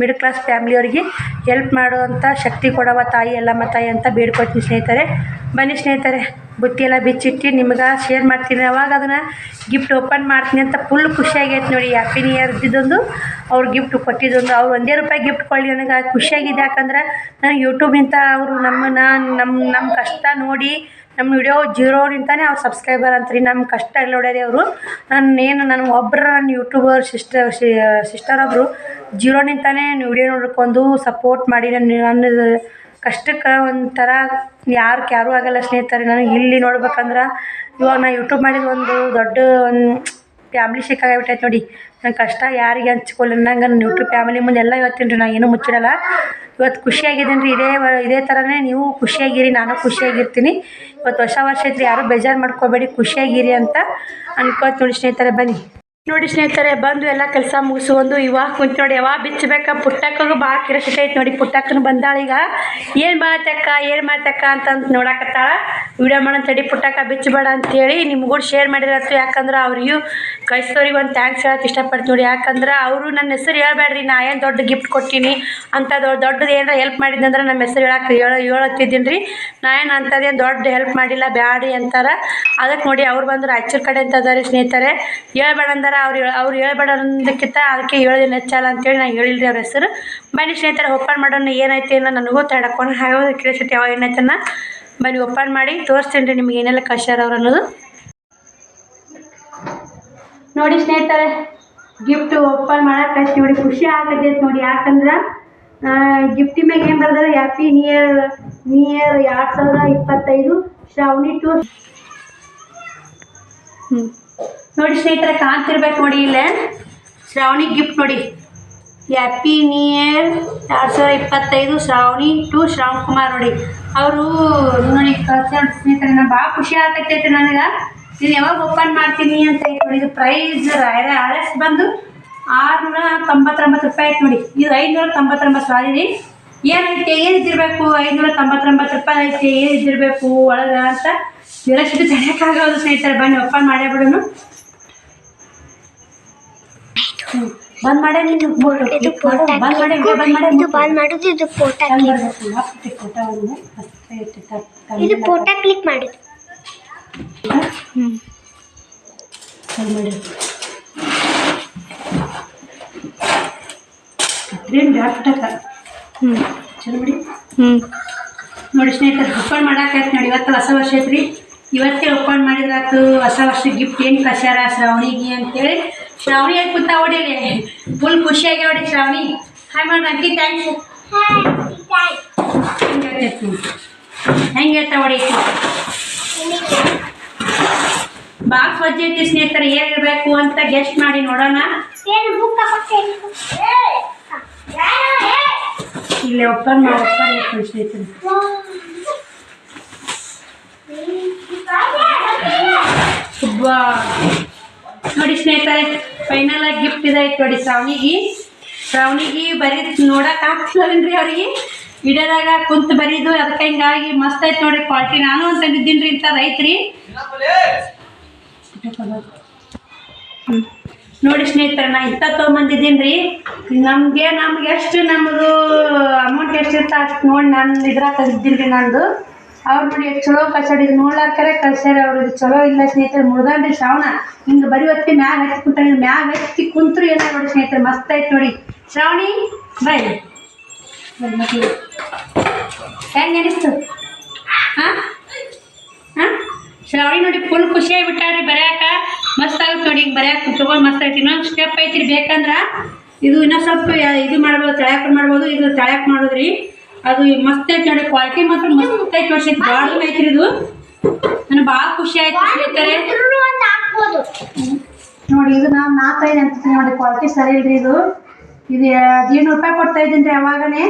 ಮಿಡಲ್ ಕ್ಲಾಸ್ ಫ್ಯಾಮ್ಲಿಯವ್ರಿಗೆ ಹೆಲ್ಪ್ ಮಾಡುವಂಥ ಶಕ್ತಿ ಕೊಡವ ತಾಯಿ ಎಲ್ಲಮ್ಮ ತಾಯಿ ಅಂತ ಬೇಡ್ಕೊತೀನಿ ಸ್ನೇಹಿತರೆ. ಬನ್ನಿ ಸ್ನೇಹಿತರೆ. ಬುತ್ತಿ ಎಲ್ಲ ಬಿಚ್ಚಿಟ್ಟು ನಿಮ್ಗೆ ಶೇರ್ ಮಾಡ್ತೀನಿ. ಅವಾಗ ಅದನ್ನು ಗಿಫ್ಟ್ ಓಪನ್ ಮಾಡ್ತೀನಿ ಅಂತ ಫುಲ್ ಖುಷಿಯಾಗೈತೆ ನೋಡಿ ಹ್ಯಾಪಿ ನ್ಯೂ ಇಯರ್ ಇದ್ದಿದ್ದೊಂದು. ಅವ್ರು ಗಿಫ್ಟ್ ಕೊಟ್ಟಿದ್ದೊಂದು. ಅವ್ರು ಒಂದೇ ರೂಪಾಯಿ ಗಿಫ್ಟ್ ಕೊಡಲಿ ನನಗೆ ಖುಷಿಯಾಗಿದೆ ಯಾಕಂದ್ರೆ ನಾನು ಯೂಟ್ಯೂಬ್ನಿಂದ ಅವರು ನಮ್ಮನ್ನು ನಮ್ಮ ನಮ್ಮ ಕಷ್ಟ ನೋಡಿ ನಮ್ಮ ವಿಡಿಯೋ ಜೀರೋನಿಂತಾನೆ ಅವ್ರು ಸಬ್ಸ್ಕ್ರೈಬರ್ ಅಂತ್ರಿ. ನಮ್ಮ ಕಷ್ಟ ಎಲ್ಲ ನೋಡ್ಯಾರಿ ಅವರು. ನಾನು ಏನು, ನಾನು ಒಬ್ಬರ ನನ್ನ ಯೂಟ್ಯೂಬರ್ ಸಿಸ್ಟರ್ ಸಿಸ್ಟರ್ ಒಬ್ಬರು ಜೀರೋನಿಂತಾನೆ ವಿಡಿಯೋ ನೋಡ್ಕೊಂಡು ಸಪೋರ್ಟ್ ಮಾಡಿ. ನನ್ನ ನನ್ನ ಕಷ್ಟಕ್ಕೆ ಒಂಥರ ಯಾರು ಕ್ಯಾರು ಆಗಲ್ಲ ಸ್ನೇಹಿತರೆ. ನನಗೆ ಇಲ್ಲಿ ನೋಡ್ಬೇಕಂದ್ರೆ ಇವಾಗ ನಾ ಯೂಟ್ಯೂಬ್ ಮಾಡಿದ ಒಂದು ದೊಡ್ಡ ಒಂದು ಫ್ಯಾಮ್ಲಿ ಸಿಕ್ಕಾಗ್ಬಿಟ್ಟೈತೆ ನೋಡಿ. ನನ್ನ ಕಷ್ಟ ಯಾರಿಗೆ ಹಂಚ್ಕೊಳ್ಳಿ ನಂಗೆ ನನ್ನ ಯೂಟ್ಯೂಬ್ ಫ್ಯಾಮಿಲಿ ಮುಂದೆ ಎಲ್ಲ ಹೇಳ್ತೀನಿ ರೀ ನಾ ಏನೂ ಮುಚ್ಚಿಡಲ್ಲ. ಇವತ್ತು ಖುಷಿಯಾಗಿದ್ದೀನಿ ರೀ ಇದೇ ಇದೇ ಥರನೇ ನೀವು ಖುಷಿಯಾಗಿರಿ, ನಾನು ಖುಷಿಯಾಗಿರ್ತೀನಿ. ಇವತ್ತು ಹೊಸ ವರ್ಷ ಐತ್ರಿ ಯಾರೂ ಬೇಜಾರು ಮಾಡ್ಕೋಬೇಡಿ, ಖುಷಿಯಾಗಿರಿ ಅಂತ ಅನ್ಕೋತ ನೋಡಿ ಸ್ನೇಹಿತರೆ, ಬನ್ನಿ. ನೋಡಿ ಸ್ನೇಹಿತರೆ, ಬಂದು ಎಲ್ಲ ಕೆಲಸ ಮುಗಿಸ್ಕೊಂಡು ಇವಾಗ ಕುಂತು ನೋಡಿ, ಯಾವಾಗ ಬಿಚ್ಚಬೇಕಾ ಪುಟ್ಟಕ್ಕೂ ಭಾಳ ಕಿರಸಿಟ್ ಐತೆ ನೋಡಿ, ಪುಟ್ಟಕ್ಕನ ಬಂದಾಳೀಗ ಏನು ಮಾಡತ್ತಕ್ಕ ಏನು ಮಾಡತ್ತಕ್ಕ ಅಂತಂದು ನೋಡಕತ್ತಾಳ. ವಿಡಿಯೋ ಮಾಡೋಣ ತಡಿ, ಪುಟ್ಟಕ್ಕ ಬಿಚ್ಚಬೇಡ ಅಂತೇಳಿ ನಿಮ್ಗೂ ಶೇರ್ ಮಾಡಿರತ್ತು ಯಾಕಂದ್ರೆ ಅವ್ರಿಗೂ ಕಳಿಸೋರಿಗೆ ಒಂದು ಥ್ಯಾಂಕ್ಸ್ ಹೇಳಕ್ಕೆ ಇಷ್ಟಪಡ್ತೀನಿ ನೋಡಿ. ಯಾಕಂದ್ರೆ ಅವರು ನನ್ನ ಹೆಸರು ಹೇಳ್ಬೇಡ್ರಿ ನಾ ಏನು ದೊಡ್ಡ ಗಿಫ್ಟ್ ಕೊಟ್ಟೀನಿ, ಅಂತ ದೊಡ್ಡ ದೊಡ್ಡದು ಏನಾರ ಹೆಲ್ಪ್ ಮಾಡಿದ್ದಂದ್ರೆ ನಮ್ಮ ಹೆಸರು ಹೇಳಕ್ಕೆ ಹೇಳೋ ಹೇಳತ್ತಿದ್ದೀನಿ ರೀ ನಾ ಏನು ಅಂಥದ್ದೇನು ದೊಡ್ಡ ಹೆಲ್ಪ್ ಮಾಡಿಲ್ಲ, ಬ್ಯಾಡ್ರಿ ಅಂತಾರೆ. ಅದಕ್ಕೆ ನೋಡಿ ಅವ್ರು ಬಂದ್ರೆ ರಾಯಚೂರು ಕಡೆ ಅಂತ ಅದಾರೆ ಸ್ನೇಹಿತರೆ. ಹೇಳ್ಬೇಡ ಅಂದಾರ ಅವ್ರು ಹೇಳ ಅವ್ರು ಹೇಳ್ಬೇಡ ಅನ್ನೋದಕ್ಕಿಂತ ಅದಕ್ಕೆ ಹೇಳಿದ್ರೆ ನೆಚ್ಚಲ್ಲ ಅಂತೇಳಿ ನಾನು ಹೇಳಿಲ್ರಿ ಅವ್ರ ಹೆಸರು. ಬನ್ನಿ ಸ್ನೇಹಿತರೆ, ಓಪನ್ ಮಾಡೋಣ ಏನೈತೆ ಅನ್ನೋ ನನಗೂ ತಡಕೊಂಡು ಹಾಗೆ ಕೇಳಿಸೈತೆ ಯಾವಾಗ ಏನೈತನ್ನ ಬನ್ನಿ ಓಪನ್ ಮಾಡಿ ತೋರಿಸ್ತೀನಿ ರೀ ನಿಮ್ಗೆ ಏನೆಲ್ಲ ಕಷ್ಟ ಅವ್ರು ಅನ್ನೋದು. ನೋಡಿ ಸ್ನೇಹಿತರೆ ಗಿಫ್ಟ್ ಓಪನ್ ಮಾಡಕ್ಕೆ ನೋಡಿ, ಖುಷಿ ಆಗತೈತೆ ನೋಡಿ. ಯಾಕಂದ್ರೆ ಗಿಫ್ಟಿ ಮ್ಯಾಗ ಏನು ಬರ್ದಾರೆ ಹ್ಯಾಪಿ ನಿಯರ್ ನಿಯರ್ ಎರಡು ಸಾವಿರ ಇಪ್ಪತ್ತೈದು ಶ್ರಾವಣಿ ಟು ಹ್ಞೂ ನೋಡಿ ಸ್ನೇಹಿತರೆ ಕಾಣ್ತಿರ್ಬೇಕು ನೋಡಿ ಇಲ್ಲೇ. ಶ್ರಾವಣಿ ಗಿಫ್ಟ್ ನೋಡಿ. ಹ್ಯಾಪಿ ನಿಯರ್ ಎರಡು ಸಾವಿರ ಇಪ್ಪತ್ತೈದು, ಶ್ರಾವಣಿ ಟು ಶ್ರಾವಣ್ ಕುಮಾರ್ ನೋಡಿ. ಅವರು ನೋಡಿ ಕಳ್ಸ್ಯಾರ ಸ್ನೇಹಿತರೆ ನಾನು ಭಾಳ ಖುಷಿ ಆಗತೈತೆ ನನಗೆ. ನೀನು ಯಾವಾಗ ಓಪನ್ ಮಾಡ್ತೀನಿ ಅಂತ ನೋಡಿ, ಇದು ಪ್ರೈಸ್ ಆರ್ ಎಸ್ ಬಂದು ಆರುನೂರ ತೊಂಬತ್ತೊಂಬತ್ತು ರೂಪಾಯಿ ಆಯ್ತು ನೋಡಿ. ಇದು ಐನೂರ ತೊಂಬತ್ತೊಂಬತ್ತು ಸಾರಿ ರೀ. ಏನೈತೆ ಏನಿದ್ದಿರ್ಬೇಕು? ಐನೂರ ತೊಂಬತ್ತೊಂಬತ್ತು ರೂಪಾಯಿ ಐತೆ ಏನಿದ್ದಿರ್ಬೇಕು? ಒಳಗೆ ಅಂತ ವಿರಕ್ಷಿತ ತಡೆಯೋಕ್ಕಾಗೋದು ಸ್ನೇಹಿತರೆ ಬನ್ನಿ ಓಪನ್ ಮಾಡೇ ಬಿಡೋನು. ಬಂದ್ ಮಾಡೇ ನೀನು ಬೋರ್ಡ್ ಇದು ಫೋಟೋ ಬಂದ್ ಮಾಡೇ ಬಂದ್ ಮಾಡೇ. ಇದು ಬಂದ್ ಮಾಡೋದು ಇದು ಫೋಟೋ ಕ್ಲಿಕ್ ಫೋಟೋ ಇದು ಫೋಟೋ ಕ್ಲಿಕ್ ಮಾಡುದು. ಬಂದ್ ಮಾಡಿ. ಅದ್ರೇನ್ ಪುಟ್ಟಕ್ಕ. ಚಲೋ ಬಿಡಿ ನೋಡಿ ಸ್ನೇಹಿತರು ಓಪನ್ ಮಾಡಾಕೈತೆ ನೋಡಿ ಇವತ್ತು ಹೊಸ ವರ್ಷ ಐತ್ರಿ ಇವತ್ತೇ ಓಪನ್ ಮಾಡಿದ್ರಾತು ಹೊಸ ವರ್ಷ ಗಿಫ್ಟ್ ಏನು ಕಸಾರ ಶ್ರಾವಣಿಗೆ ಅಂತೇಳಿ ಶ್ರಾವಣಿ ಆಗಿ ಕೂತ ಹೊಡಿಲಿ ಫುಲ್ ಖುಷಿಯಾಗಿ ಹೊಡಿ ಶ್ರಾವಣಿ ಹಾಯ್ ಮಾಡಿ ಅಂಕಿ ಥ್ಯಾಂಕ್ಸ್ ಹೆಂಗೆ ಹೇಳ್ತೈತಿ ಹೆಂಗೆ ಹೇಳ್ತಾ ಹೊಡೀತಿ ಬಾಕ್ಸ್ ವಜ್ಜೆ ಐತಿ ಸ್ನೇಹಿತರೆ ಏನಿರಬೇಕು ಅಂತ ಗೆಸ್ಟ್ ಮಾಡಿ ನೋಡೋಣ ಏನು ಬುಕ್ ಇಲ್ಲಿ ಓಪನ್ ಮಾಡಿ ಖುಷಿ ಸುಬ್ಬಾ ನೋಡಿ ಸ್ನೇಹಿತರೆ ಫೈನಲ್ ಆಗಿ ಗಿಫ್ಟ್ ಇದಾಯ್ತು ನೋಡಿ ಶ್ರಾವಣಿಗೆ. ಶ್ರಾವಣಿಗೆ ಬರೀ ನೋಡಕ್ ಆಗ್ತಿಲ್ಲವೇನ್ರಿ ಅವ್ರಿಗೆ? ಇಡದಾಗ ಕುಂತ ಬರೀದು ಅದಕ್ಕೆ ಹಿಂಗಾಗಿ ಮಸ್ತ್ ಆಯ್ತು ನೋಡಿ ಕ್ವಾಲಿಟಿ ನಾನು ಅಂತಂದಿದ್ದೀನಿ ರೀ ಇಂಥ ರೈತ್ರಿ. ಹ್ಮ್. ನೋಡಿ ಸ್ನೇಹಿತರೆ, ನಾ ಇಂಥ ತೊಗೊಂಬಂದಿದ್ದೀನಿ ರೀ ನಮಗೆ, ನಮ್ಗೆ ಎಷ್ಟು ನಮ್ಮದು ಅಮೌಂಟ್ ಎಷ್ಟಿರ್ತ ಅಷ್ಟು ನೋಡಿ ನಾನು ಇದ್ರಾಗ ತೆಗ್ದಿನಿ ರೀ ನಂದು. ಅವ್ರು ನೋಡಿ ಚಲೋ ಕಳ್ಸಾಡಿದ್ರು ಇದು ನೋಡ್ಲಾರ್ಕರೆ ಕಳ್ಸ್ಯಾರ ಅವ್ರು. ಇದು ಚಲೋ ಇಲ್ಲ ಸ್ನೇಹಿತರೆ ಮುಳ್ದಾನ್ರಿ ಶ್ರಾವಣ. ಹಿಂಗೆ ಬರೀ ಹೊತ್ತಿ ಮ್ಯಾಗ ಹಚ್ಚಿ ಕುಂತ ಮ್ಯಾಗ ಹಚ್ಚಿ ಕುಂತ್ರು ಏನೋ ನೋಡಿ ಸ್ನೇಹಿತರೆ, ಮಸ್ತ್ ಐತೆ ನೋಡಿ. ಶ್ರಾವಣಿ, ಬೈ. ಹೆಂಗೆ ಅನಿಸ್ತು ಹಾಂ? ಹಾಂ? ಶ್ರಾವಣಿ ನೋಡಿ ಫುಲ್ ಖುಷಿ ಆಗಿಬಿಟ್ಟಾರಿ ಬರ್ಯಾಕ ಮಸ್ತ್ ಆಗುತ್ತೆ ನೋಡಿ ಈಗ ಬರ್ಯಾಕ ತಗೊಂಡು ಮಸ್ತ್ ಐತಿ. ಇನ್ನೊಂದು ಸ್ಟೆಪ್ ಐತಿ ರೀ ಬೇಕಂದ್ರೆ ಇದು ಇನ್ನೂ ಸ್ವಲ್ಪ ಇದು ಮಾಡ್ಬೋದು ತಳ್ಯಾಕ ಮಾಡ್ಬೋದು ಇದು ತಳ್ಯಾಕ ಮಾಡೋದ್ರಿ. ರೀ ಅದು ಮಸ್ತ್ ಐತಿ ನೋಡಿ ಕ್ವಾಲಿಟಿ ಮಾತ್ರ ಮಸ್ತ್ ಐತಿ ವರ್ಷ ಭಾಳ ಐತ್ರಿ ಇದು. ನನಗೆ ಭಾಳ ಖುಷಿ ಆಯ್ತು ಹೇಳ್ತಾರೆ ನೋಡಿ ಇದು ನಾವು ನಾಲ್ಕೈದು ಅಂತ ನೋಡಿ ಕ್ವಾಲಿಟಿ ಸರಿ ಇಲ್ರಿ ಇದು. ಇದು ಹದಿನೇಳು ರೂಪಾಯಿ ಕೊಡ್ತಾ ಇದ್ದೀನಿ ರೀ ಯಾವಾಗನೇ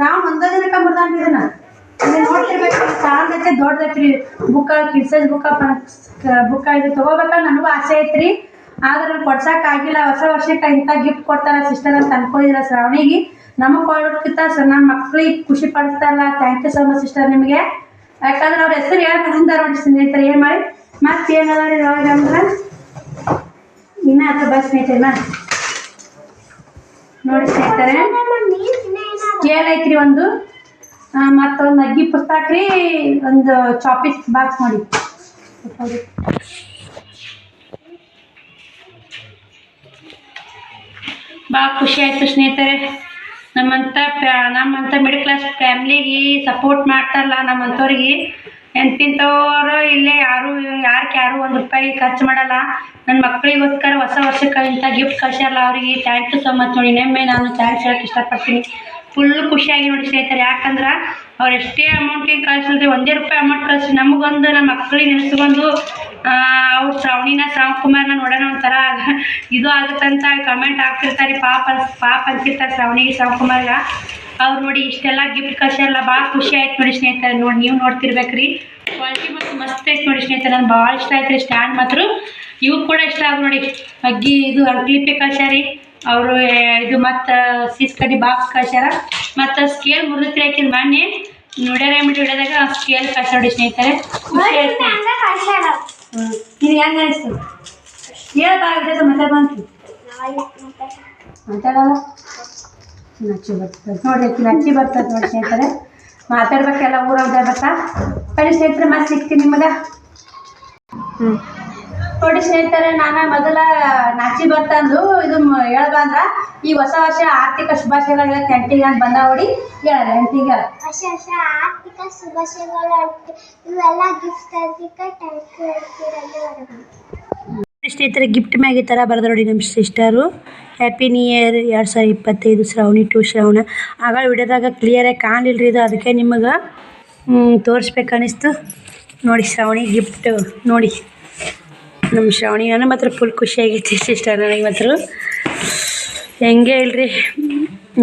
ನಾವು ಒಂದೇ ದಿನಕ್ಕೆ ಬರ್ದಾನ್ರಿ ಇದನ್ನ ಇದು ನೋಡ್ತಿರ್ಬೇಕು ಸಾಲದೈತೆ ದೊಡ್ಡದೈತ್ರಿ ಬುಕ್ಕ ಕಿಡ್ಸಸ್ ಬುಕ್ಕ ಬುಕ್ಕ ಇದು ತಗೋಬೇಕಂತ ನನಗೂ ಆಸೆ ಐತ್ರಿ. ಆದ್ರೆ ಕೊಡ್ಸಕ್ ಆಗಿಲ್ಲ. ಹೊಸ ವರ್ಷಕ್ಕೆ ಇಂಥ ಗಿಫ್ಟ್ ಕೊಡ್ತಾರ ಸಿಸ್ಟರ್ ಅಂತ ಅನ್ಕೊಂಡಿದ್ರ ಶ್ರಾವಣಿಗೆ. ನಮಗೆ ಕೊಡೋದಕ್ಕಿಂತ ಸರ್ ನನ್ನ ಮಕ್ಳಿಗೆ ಖುಷಿ ಪಡಿಸ್ತಾರಲ್ಲ. Thank you so much sister ನಿಮಗೆ. ಯಾಕಂದ್ರೆ ಅವ್ರ ಹೆಸರು ಯಾರು ಅಂದಾರ ನೋಡಿ ಸ್ನೇಹಿತರೆ ಏನು ಮಾಡಿ? ಮತ್ತೆ ಏನದ ರೀ ಅಂದ್ರೆ? ಇನ್ನ ಹತ್ರ ಬಸ್ ಸ್ನೇಹಿತರೆ ನೋಡಿ ಸ್ನೇಹಿತರೆ. ಏನೈತ್ರಿ ಒಂದು. ಮತ್ತೊಂದು ಅಗ್ಗಿ ಪುಸ್ತಕ ರೀ ಒಂದು ಚಾಪಿಸ್ ಬಾಕ್ಸ್ ಮಾಡಿ. ಭಾಳ ಖುಷಿ ಆಯಿತು ಸ್ನೇಹಿತರೆ. ನಮ್ಮಂಥ ಪ್ಯಾ ನಮ್ಮಂಥ ಮಿಡಲ್ ಕ್ಲಾಸ್ ಫ್ಯಾಮ್ಲಿಗೆ ಸಪೋರ್ಟ್ ಮಾಡ್ತಾರಲ್ಲ ನಮ್ಮಂಥವ್ರಿಗೆ ಎಂತಿಂಥವ್ರು ಇಲ್ಲೇ ಯಾರು ಯಾರಕ್ಕೆ ಯಾರು ಒಂದು ರೂಪಾಯಿ ಖರ್ಚು ಮಾಡಲ್ಲ. ನನ್ನ ಮಕ್ಕಳಿಗೋಸ್ಕರ ಹೊಸ ವರ್ಷಕ್ಕೆ ಇಂಥ ಗಿಫ್ಟ್ ಕಳ್ಸ್ಯಾರಲ್ಲ ಅವರಿಗೆ. ಥ್ಯಾಂಕ್ ಯು ಸೊ ಮಚ್ ನೋಡಿ. ನೆಮ್ಮೆ ನಾನು ಥ್ಯಾಂಕ್ಸ್ ಹೇಳಕ್ಕೆ ಇಷ್ಟಪಡ್ತೀನಿ. ಫುಲ್ ಖುಷಿಯಾಗಿ ನೋಡಿ ಸ್ನೇಹಿತರೆ. ಯಾಕಂದ್ರೆ ಅವ್ರು ಎಷ್ಟೇ ಅಮೌಂಟಿಗೆ ಕಳ್ಸಿಲ್ರಿ ಒಂದೇ ರೂಪಾಯಿ ಅಮೌಂಟ್ ಕಳ್ಸಿ ನಮಗೊಂದು ನಮ್ಮ ಮಕ್ಕಳಿಗೆ ನೆನೆಸ್ಕೊಂಡು ಅವ್ರು ಶ್ರಾವಣಿನ ಶ್ರಾವಣ್ ಕುಮಾರ್ನ ನೋಡೋಣ ಒಂಥರ ಇದು ಆಗುತ್ತಂತ ಕಮೆಂಟ್ ಹಾಕ್ತಿರ್ತಾರೆ. ಪಾಪ ಪಾಪ ಅಂತಿರ್ತಾರೆ ಶ್ರಾವಣಿಗೆ ಶ್ರಾವಣ್ ಕುಮಾರ್ಗೆ. ಅವ್ರು ನೋಡಿ ಇಷ್ಟೆಲ್ಲ ಗಿಫ್ಟ್ ಕಳ್ಸಲ್ಲ ಭಾಳ ಖುಷಿ ಆಯ್ತು ನೋಡಿ ಸ್ನೇಹಿತರೆ. ನೋಡಿ, ನೀವು ನೋಡ್ತಿರ್ಬೇಕ್ರಿ. ಕ್ವಾಲಿಟಿ ಮತ್ತು ಮಸ್ತ್ ಐತೆ ನೋಡಿ ಸ್ನೇಹಿತರೆ. ನಂಗೆ ಭಾಳ ಇಷ್ಟ ಆಯ್ತು ರೀ ಸ್ಟ್ಯಾಂಡ್ ಮಾತ್ರ. ಇವು ಕೂಡ ಇಷ್ಟ ಆಗ ನೋಡಿ. ಅಗ್ಗಿ, ಇದು ಕ್ಲಿಪ್ಪೆ ಕಳ್ಸ್ಯಾರಿ. ಅವರು ಇದು ಮತ್ತು ಸೀಸ್ ಕಡ್ಡಿ ಬಾಕ್ಸ್ ಕಳ್ಸ್ಯಾರ. ಮತ್ತು ಸ್ಕೇಲ್ ಮುರಿದ್ರೆ ಹಾಕಿದ ಮೊನ್ನೆ ನೋಡ್ಯಾರ ಬಿಟ್ಟು ಹಿಡಿದಾಗ ಸ್ಕೇಲ್ ಕಳ್ಸಾಡಿ ಸ್ನೇಹಿತರೆ. ಹಂಗ ಅನಿಸ್ತು? ಮತ್ತೆ ಬಂತು. ಮಾತಾಡಲ್ಲ? ನಚ್ಚಿ ಬರ್ತದೆ. ನೋಡಿ ನಚ್ಚಿ ಬರ್ತದೆ ನೋಡಿ ಸ್ನೇಹಿತರೆ. ಮಾತಾಡ್ಬೇಕೆಲ್ಲ ಊರಾಗ ಬರ್ತಾ ಬನ್ನಿ ಸ್ನೇಹಿತರೆ ಮತ್ತೆ ಸಿಗ್ತೀನಿ ನಿಮಗೆ ಹ್ಞೂ ನೋಡಿ ಸ್ನೇಹಿತರೆ ನಾನು ಮೊದಲ ನಾಚಿ ಬರ್ತಂದು ಇದು ಹೇಳ್ಬಂದ್ರ ಈ ಹೊಸ ವರ್ಷ ಆರ್ಥಿಕ ಶುಭಾಶಯಗಳು ಎಂಟಿಗೆ ಅಂತ ಬಂದ ನೋಡಿ ಹೇಳಲ್ಲ ಎಂಟಿಗೆ ಹೊಸ ಹೊಸ ಆರ್ಥಿಕ ಶುಭಾಶಯಗಳು ಇವೆಲ್ಲ ಗಿಫ್ಟ್ ಅದಕ್ಕೆ ಸ್ನೇಹಿತರೆ ಗಿಫ್ಟ್ ಮ್ಯಾಗ ಈ ಥರ ಬರೆದ ನೋಡಿ ನಮ್ಮ ಸಿಸ್ಟರು ಹ್ಯಾಪಿ ನ್ಯೂ ಇಯರ್ ಎರಡು ಸಾವಿರ ಇಪ್ಪತ್ತೈದು ಶ್ರಾವಣಿ ಟು ಶ್ರಾವಣ. ಆಗ ವಿಡಿಯೋದಾಗ ಕ್ಲಿಯರಾಗಿ ಕಾಣಲಿಲ್ಲ ರೀ ಇದು. ಅದಕ್ಕೆ ನಿಮಗೆ ತೋರಿಸ್ಬೇಕು ಅನ್ನಿಸ್ತು ನೋಡಿ ಶ್ರಾವಣಿ ಗಿಫ್ಟ್ ನೋಡಿ. ನಮ್ಮ ಶ್ರಾವಣಿ ನನಗೆ ಮಾತ್ರ ಫುಲ್ ಖುಷಿಯಾಗೈತಿ ಸಿಸ್ಟರ್ ನನಗೆ ಮಾತ್ರ. ಹೆಂಗೆ ಇಲ್ರಿ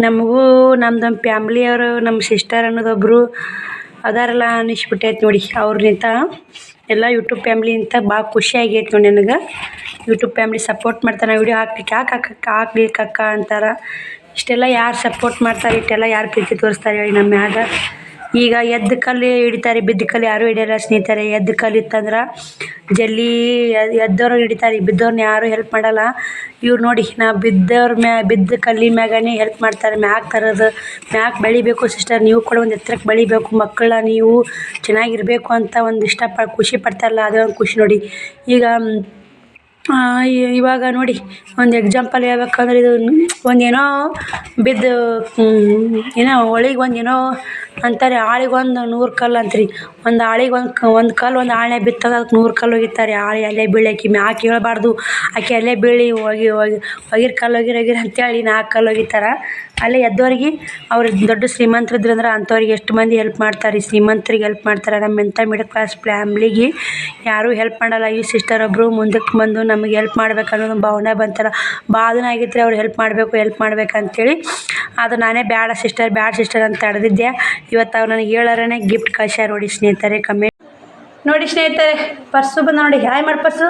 ನಮಗೂ ನಮ್ದು ಫ್ಯಾಮ್ಲಿಯವರು ನಮ್ಮ ಸಿಸ್ಟರ್ ಅನ್ನೋದೊಬ್ಬರು ಅದಾರಲ್ಲ ಅನ್ನಿಸ್ಬಿಟ್ಟೈತೆ ನೋಡಿ. ಅವ್ರನಿಂತ ಎಲ್ಲ ಯೂಟ್ಯೂಬ್ ಫ್ಯಾಮ್ಲಿಂತ ಭಾಳ ಖುಷಿಯಾಗೈತೆ ನೋಡಿ ನನಗೆ. ಯೂಟ್ಯೂಬ್ ಫ್ಯಾಮ್ಲಿ ಸಪೋರ್ಟ್ ಮಾಡ್ತಾರೆ. ವಿಡಿಯೋ ಹಾಕ್ಲಿಕ್ಕೆ ಯಾಕೆ ಹಾಕಕ್ಕೆ ಹಾಕ್ಲಿಕ್ಕೆ ಅಕ್ಕ ಅಂತಾರೆ. ಇಷ್ಟೆಲ್ಲ ಯಾರು ಸಪೋರ್ಟ್ ಮಾಡ್ತಾರೆ, ಇಷ್ಟೆಲ್ಲ ಯಾರು ಪ್ರೀತಿ ತೋರಿಸ್ತಾರೆ ಹೇಳಿ ನಮ್ಮ ಮ್ಯಾಗ. ಈಗ ಎದ್ದು ಕಲ್ಲು ಹಿಡಿತಾರೆ, ಬಿದ್ದ ಕಲ್ಲು ಯಾರು ಹಿಡಿಯಲ್ಲ ಸ್ನೇಹಿತರೆ. ಎದ್ದು ಕಲ್ಲು ಇತ್ತಂದ್ರೆ ಜಲ್ಲಿ ಎದ್ದವ್ರು ಹಿಡಿತಾರೆ ಬಿದ್ದವ್ರನ್ನ ಯಾರೂ ಹೆಲ್ಪ್ ಮಾಡಲ್ಲ. ಇವ್ರು ನೋಡಿ ನಾ ಬಿದ್ದವ್ರ ಮ್ಯಾ, ಬಿದ್ದ ಕಲ್ಲಿ ಮ್ಯಾಗನೇ ಹೆಲ್ಪ್ ಮಾಡ್ತಾರೆ. ಮ್ಯಾಗ ತರೋದು, ಮ್ಯಾಗ ಬೆಳಿಬೇಕು ಸಿಸ್ಟರ್ ನೀವು ಕೂಡ ಒಂದು ಎತ್ತರಕ್ಕೆ ಬೆಳಿಬೇಕು. ಮಕ್ಕಳ ನೀವು ಚೆನ್ನಾಗಿರಬೇಕು ಅಂತ ಒಂದು ಇಷ್ಟಪಟ್ಟು ಖುಷಿ ಪಡ್ತಾರಲ್ಲ, ಅದೇ ಒಂದು ಖುಷಿ ನೋಡಿ. ಈಗ ಇವಾಗ ನೋಡಿ ಒಂದು ಎಕ್ಸಾಂಪಲ್ ಹೇಳ್ಬೇಕಂದ್ರೆ ಇದು ಒಂದೇನೋ ಬಿದ್ದು ಹ್ಮ್, ಏನೋ ಹೊಳಿಗೆ ಒಂದು ಏನೋ ಅಂತಾರೆ ಆಳಿಗೆ ಒಂದು ನೂರು ಕಲ್ಲು ಅಂತ್ರಿ. ಒಂದು ಆಳಿಗೆ ಒಂದು ಕ ಒಂದು ಕಲ್ಲು ಒಂದು ಆಳೆ ಬಿತ್ತದ ಅದಕ್ಕೆ ನೂರು ಕಲ್ಲು ಒಗಿತಾರೆ ಆಳಿ ಅಲ್ಲೇ ಬೀಳಿ ಆಕಿ ಮ್ಯಾಕೆ ಹೇಳ್ಬಾರ್ದು. ಆಕೆ ಅಲ್ಲೇ ಬೀಳಿ ಒಗಿ ಒಗಿ ಒಗಿರ್ ಕಲ್ಲು ಒಗಿರ್ ಒಗಿರ್ ಅಂತೇಳಿ ನಾಲ್ಕು ಕಲ್ಲು ಒಗಿತಾರೆ ಅಲ್ಲೇ ಎದ್ದವ್ರಿಗೆ ಅವ್ರು ದೊಡ್ಡ ಶ್ರೀಮಂತರಿದ್ರು ಅಂದ್ರೆ ಅಂಥವ್ರಿಗೆ ಎಷ್ಟು ಮಂದಿ ಹೆಲ್ಪ್ ಮಾಡ್ತಾರೆ. ಶ್ರೀಮಂತರಿಗೆ ಹೆಲ್ಪ್ ಮಾಡ್ತಾರೆ ನಮ್ಮ ಎಂಥ ಮಿಡಲ್ ಕ್ಲಾಸ್ ಫ್ಯಾಮ್ಲಿಗೆ ಯಾರೂ ಹೆಲ್ಪ್ ಮಾಡಲ್ಲ. ಈ ಸಿಸ್ಟರ್ ಒಬ್ಬರು ಮುಂದಕ್ಕೆ ಬಂದು ನಮಗೆ ಹೆಲ್ಪ್ ಮಾಡ್ಬೇಕು ಅನ್ನೋದು ಭಾವನೆ ಬಂತಲ್ಲ ಭಾಳ ದಿನ ಆಗಿತ್ತು ಅವ್ರು ಹೆಲ್ಪ್ ಮಾಡಬೇಕು ಹೆಲ್ಪ್ ಮಾಡ್ಬೇಕು ಅಂತೇಳಿ ಅದು ನಾನೇ ಬ್ಯಾಡ ಸಿಸ್ಟರ್ ಬ್ಯಾಡ ಸಿಸ್ಟರ್ ಅಂತ ತಡೆದಿದ್ದೆ ಇವತ್ತು ಅವ್ರು ನನಗೆ ಹೇಳಾರನೇ ಗಿಫ್ಟ್ ಕಳ್ಸ್ಯಾರ ನೋಡಿ ಸ್ನೇಹಿತರೆ ಕಮ್ಮಿ ನೋಡಿ ಸ್ನೇಹಿತರೆ ಪರ್ಸು ಬಂದ ನೋಡಿ. ಹಾಯ್ ಮಾಡಿ ಪರ್ಸು.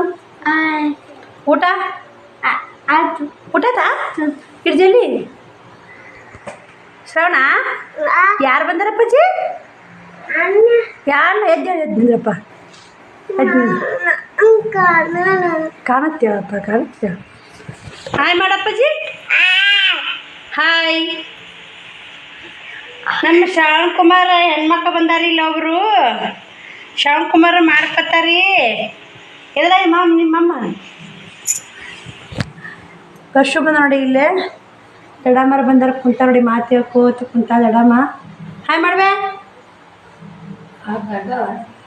ಊಟ? ಆಯ್ತು. ಊಟತಾ ಇಡ್ಜಲ್ಲಿ ಶ್ರವಣ? ಯಾರು ಬಂದಾರಪ್ಪಾಜಿ ಯಾರನ್ನ ಎದ್ದು ಎದ್ದಿದ್ರಪ್ಪ ಎದ್ದು ಕಾಣತ್ತೇಳಪ್ಪ ಕಾಣತ್ತೇಳ ಹಾಯ್ ಮಾಡಪ್ಪಾಜಿ. ಹಾಯ್ ನಮ್ಮ ಶ್ರಾವಣ್ ಕುಮಾರ್ ಹೆಣ್ಮಕ್ಳು ಬಂದಾರಿ ಇಲ್ಲ ಒಬ್ರು. ಶ್ರಾವಣ್ ಕುಮಾರ್ ಮಾಡ್ಕೊತಾರಿ ಎಲ್ಲ ಮಾಮ್ ನಿಮ್ಮಮ್ಮ ಪರ್ಶು ಬಂದ ನೋಡಿ ಇಲ್ಲೇ. ದಡಮ್ಮರು ಬಂದಾರ ಕುಂತ ನೋಡಿ ಮಾತಿ ಕೂತು ಕುಂತ ದಡಮ್ಮ ಹಾಯ್ ಮಾಡ್ಬೇ.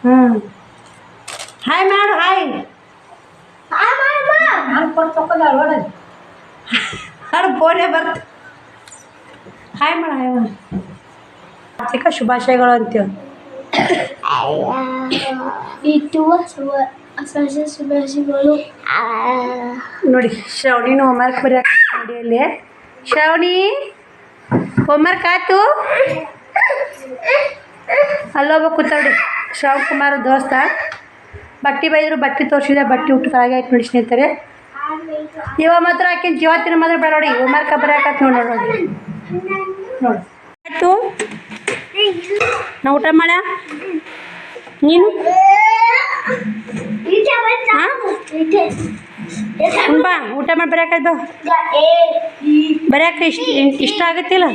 ಹ್ಞೂ ಹಾಯ್ ಮಾಡು ಹಾಯ್ ನಾನು ಕೊಟ್ಟು ಫೋನೇ ಬರ್ತ. ಹಾಯ್ ಮಾಡ ಹಾಯ್ ಮಾಡ ಶುಭಾಶಯಗಳು ಅಂತೀವಿ ಶುಭಾಶಯಗಳು. ನೋಡಿ ಶ್ರವಣಿನ ಹೋಮ್ವರ್ಕ್ ಬರೆಯಕ್ಕೆ ನೋಡಿ ಅಲ್ಲಿ. ಶ್ರಾವಣಿ ಹೋಮ್ವರ್ಕ್ ಆಯ್ತು? ಅಲ್ಲೊಬ್ಬ ಕೂತಾಡಿ ಶ್ರವಣ್ ಕುಮಾರ್ ದೋಸ್ತ. ಬಟ್ಟೆ ಬೈದರು ಬಟ್ಟೆ ತೋರಿಸಿದ್ರೆ ಬಟ್ಟೆ ಊಟ ಕೆಳಗೆ ಆಯ್ತು ನೋಡಿ ಸ್ನೇಹಿತರೆ. ಇವ ಮಾತ್ರ ಆಕಿನ ತಿನ್ನ ಮಾತ್ರ ಬೇಡ ನೋಡಿ ಹೋಮ್ವರ್ಕ್ ಬರೆಯಕತ್ ನೋಡಿ ನೋಡಿ ನೋಡಿ. ಆಯ್ತು? ನಾ ಊಟ ಮಾಡ? ನೀನು? ಬಾ ಊಟ ಮಾಡಿ ಬರ್ಯಾಕ ಬರ್ಯಾಕ ಇಷ್ಟ ಇಷ್ಟ ಆಗತ್ತಿಲ್ಲ?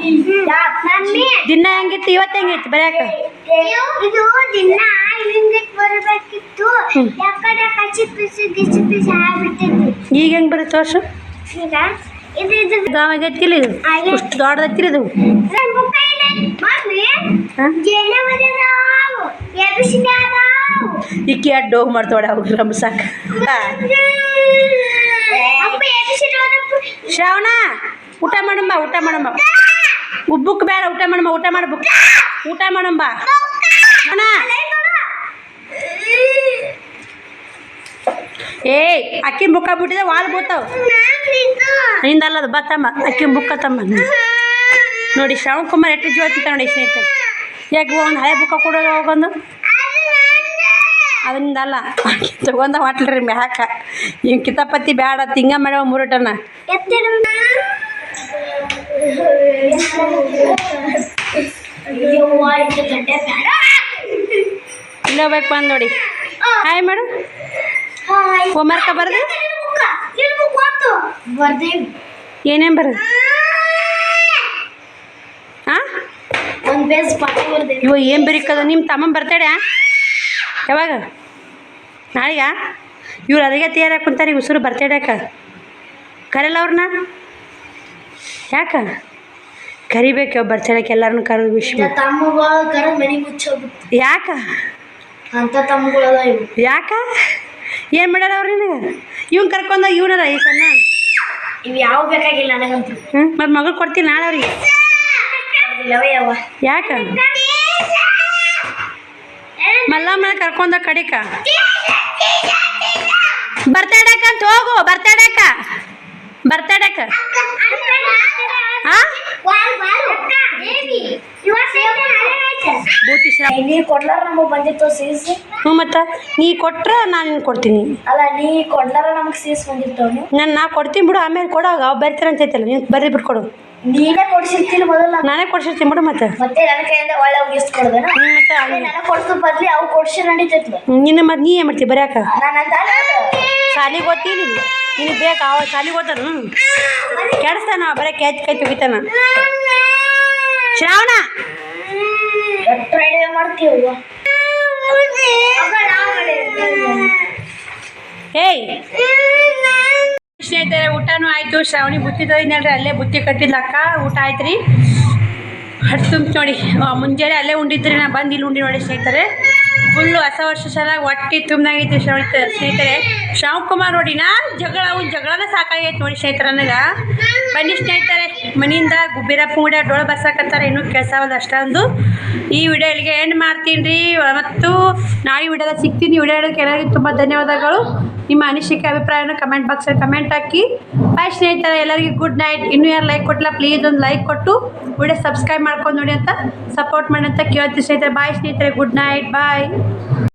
ದಿನ ಹೆಂಗಿತ್ತು ಇವತ್ತು ಹೆಂಗಿತ್ತು ಬರ್ಯಾಕ ಈಗ ಹೆಂಗೆ ಬರುತ್ತೆ ತೋರ್ಸು ಇದು ಗಾವಾಗೈತಿಲ್ಲ ಇದು? ಇದು? ಅಡ್ಡ ಹೋಗಿ ಅವ್ರು ರಂಬಸಾಕ ಓದಪ್ಪ ಶ್ರಾವಣ ಊಟ ಮಾಡಮ್ಮ ಊಟ ಮಾಡಮ್ಮ. ಉಬ್ಬುಕ್ ಬೇಡ ಊಟ ಮಾಡಮ್ಮ ಊಟ ಮಾಡ್ಬೇಕು ಊಟ ಮಾಡಂಬ ಏಯ್ ಅಕ್ಕಿ ಬುಕ್ಕ ಬಿಟ್ಟಿದೆ, ವಾಲ್ ಬೂತಾವ. ಹಿಂದಲ್ಲದ ಬತ್ತಮ್ಮ ಅಕ್ಕಿ ಬುಕ್ಕ ತಮ್ಮ. ನೋಡಿ ಶ್ರವಣ್ ಕುಮಾರ್ ಎಟ್ಟಿ ಜೋತಿ ನೋಡಿ ಸ್ನೇಹಿತರೆ. ಯಾಕೆ ಒಂದು ಹಳೆ ಬುಕ್ಕ ಕೊಡೋದು ಹೋಗೊಂದು ಅದರಿಂದಲ್ಲ ತಗೊಂಡ ಹೊಟ್ಲ್ರಿ ಮ್ಯಾಕ. ಇವ್ ಕಿತಾಪತಿ ಬ್ಯಾಡ, ತಿಂಗ ಮಾಡ್ಯಾವ ಮೂರಟನ ಇಲ್ಲ ಬೇಕು ಬಂದು ನೋಡಿ. ಹಾಯ್ ಮಾಡು ಹೋಮ್ವರ್ಕ ಬರ್ದು? ಏನೇನ್ ಬರೋದು? ಹಾಂ ಇವ ಏನು ಬರೀಕದ? ನಿಮ್ಮ ತಮ್ಮ ಬರ್ತಾಡ್ಯ ಯಾವಾಗ? ನಾಳೆಗ? ಇವ್ರು ಅದಕ್ಕೆ ತಯಾರಾಗಿ ಕುಂತಾರೆ ಈಗ ಉಸಿರು ಬರ್ತಾಡ್ಯಾಕ ಕರೆಯಲ್ಲ ಅವ್ರನ್ನ ಯಾಕ? ಕರಿಬೇಕು ಬರ್ತಾಡಕ್ಕೆ ಎಲ್ಲರನ್ನು ಕರೆದು ವಿಶ್ ಯಾಕ? ಅಂತ ತಮ್ಮಗಳ ಯಾಕ? ಏನು ಮಾಡ್ಯಾರ ಅವ್ರು ನಿನಗೆ? ಇವ್ನು ಕರ್ಕೊಂಡ ಇವನರ ಈ ಸಣ್ಣ? ಇವ್ ಯಾವ ಬೇಕಾಗಿಲ್ಲ ನನಗಂತೂ ಹ್ಞೂ ಮತ್ತು ಮಗಳು ಕೊಡ್ತೀನಿ ನಾಳೆ ಅವ್ರಿಗೆ. ಇಲ್ಲವೇ ಯಾವ ಯಾಕ? ಮಲ್ಲಮ್ಮನ ಕರ್ಕೊಂಡ ಕಡಿಕ. ಬರ್ತಾಡಕ ಅಂತ ಹೋಗು ಬರ್ತಾಡಕ. ಬರ್ತಾಡಕ. ಹಾ ನೀ ಕೊಡ್ಲಾರ ನಮಗ್ ಬಂದಿತ್ತು ಸೀಸ್? ಹ್ಞೂ ಮತ್ತು ನೀ ಕೊಟ್ರೆ ನಾನು ನಿನ್ಗೆ ಕೊಡ್ತೀನಿ. ಅಲ್ಲ ನೀ ಕೊಡ್ಲಾರ ನಮಗ್ ಸೀಸ್ ಬಂದಿತ್ತು ನೀವು ನಾನು ನಾ ಕೊಡ್ತೀನಿ ಬಿಡು ಆಮೇಲೆ ಕೊಡಾಗ ಅವ್ ಬರ್ತೀರ ಅಂತ ಐತಲ್ಲ ನೀನು ಬರ್ರಿ ಬಿಟ್ಟು ಕೊಡು. ನೀನೇ ಕೊಡ್ಸಿರ್ತೀನಿ ಮೊದಲ. ನಾನೇ ಕೊಡ್ಸಿರ್ತೀನಿ ಬಿಡು ಮತ್ತೆ. ಮತ್ತೆ ನನ್ನ ಕೈಯಿಂದ ಒಳ್ಳೆ ಕೊಡ್ದೇನ? ಹ್ಞೂ ಮತ್ತೆ. ಕೊಡ್ಸೋ ಬದ್ಲಿ ಅವು ಕೊಡ್ಸಿ ನಡೀತೈತಿ ನಿನ್ನ ಮತ್ತೆ ನೀ ಏನು ಮಾಡ್ತೀವಿ ಬರ್ಯಾಕ? ನಾನು ಅಂತ ಶಾಲಿಗೆ ಓದ್ತೀನಿ ನಿನಗೆ ಬೇಕಾ ಅವ ಶಾಲಿಗೆ ಓದ್ತಾನ ಕೆಡಿಸ್ತಾನ ಬರೀ ಕೈ ಕೈ ತೆಗಿತಾನ ಶ್ರಾವಣ! ಏಯ್! ಸ್ನೇಹಿತರೆ, ಊಟನೂ ಆಯಿತು. ಶ್ರಾವಣಿ ಬುತ್ತಿ ತಂದಿದ್ದಲ್ರಿ ಅಲ್ಲೇ ಬುತ್ತಿ ಕಟ್ಟಿದ್ಲ ಅಕ್ಕ. ಊಟ ಆಯ್ತು ರೀ ಹಟ್ಟು ತುಂಬ ನೋಡಿ ಮುಂಜಾನೆ ಅಲ್ಲೇ ಉಂಡಿದ್ರಿ, ನಾ ಬಂದು ಇಲ್ಲಿ ಉಂಡಿ ನೋಡಿ ಸ್ನೇಹಿತರೆ. ಫುಲ್ಲು ಹೊಸ ವರ್ಷ ಚೆನ್ನಾಗಿ ಹೊಟ್ಟಿ ತುಂಬಾಗಿತ್ತು ಸ್ನೇಹಿತರೆ. ಕುಮಾರ್ ನೋಡಿ ಜಗಳ, ಅವ್ನು ಜಗಳನ ಸಾಕಾಗೈತೆ ನೋಡಿ ಸ್ನೇಹಿತರ ನನಗೆ. ಬನ್ನಿ ಸ್ನೇಹಿತರೆ, ಮನೆಯಿಂದ ಗುಬ್ಬಿರಪ್ಪ ಕೂಡ ಡೋಳ ಬರ್ಸಾಕತ್ತಾರೆ ಇನ್ನೂ ಕೆಲಸವಲ್ಲ ಅಷ್ಟೊಂದು. ಈ ವಿಡಿಯೋ ಇಲ್ಲಿಗೆ ಎಂಡ್ ಮಾಡ್ತೀನಿ ರೀ. ಮತ್ತು ನಾಳೆ ವಿಡಿಯೋದಾಗ ಸಿಗ್ತೀನಿ. ವಿಡಿಯೋ ಎಲ್ಲರಿಗೂ ತುಂಬ ಧನ್ಯವಾದಗಳು. ನಿಮ್ಮ ಅನಿಸಿಕೆ, ಅಭಿಪ್ರಾಯನ ಕಮೆಂಟ್ ಬಾಕ್ಸಲ್ಲಿ ಕಮೆಂಟ್ ಹಾಕಿ. ಬಾಯ್ ಸ್ನೇಹಿತರೆ, ಎಲ್ಲರಿಗೂ ಗುಡ್ ನೈಟ್ ಇನ್ನೂ ಯಾರು ಲೈಕ್ ಕೊಟ್ಟಿಲ್ಲ ಪ್ಲೀಸ್ ಒಂದು ಲೈಕ್ ಕೊಟ್ಟು. ವಿಡಿಯೋ ಸಬ್ಸ್ಕ್ರೈಬ್ ಮಾಡ್ಕೊಂಡು ನೋಡಿ ಅಂತ ಸಪೋರ್ಟ್ ಮಾಡಿ ಅಂತ ಕೇಳ್ತೀವಿ ಸ್ನೇಹಿತರೆ. ಬಾಯ್ ಸ್ನೇಹಿತರೆ ಗುಡ್ ನೈಟ್ ಬಾಯ್ bye.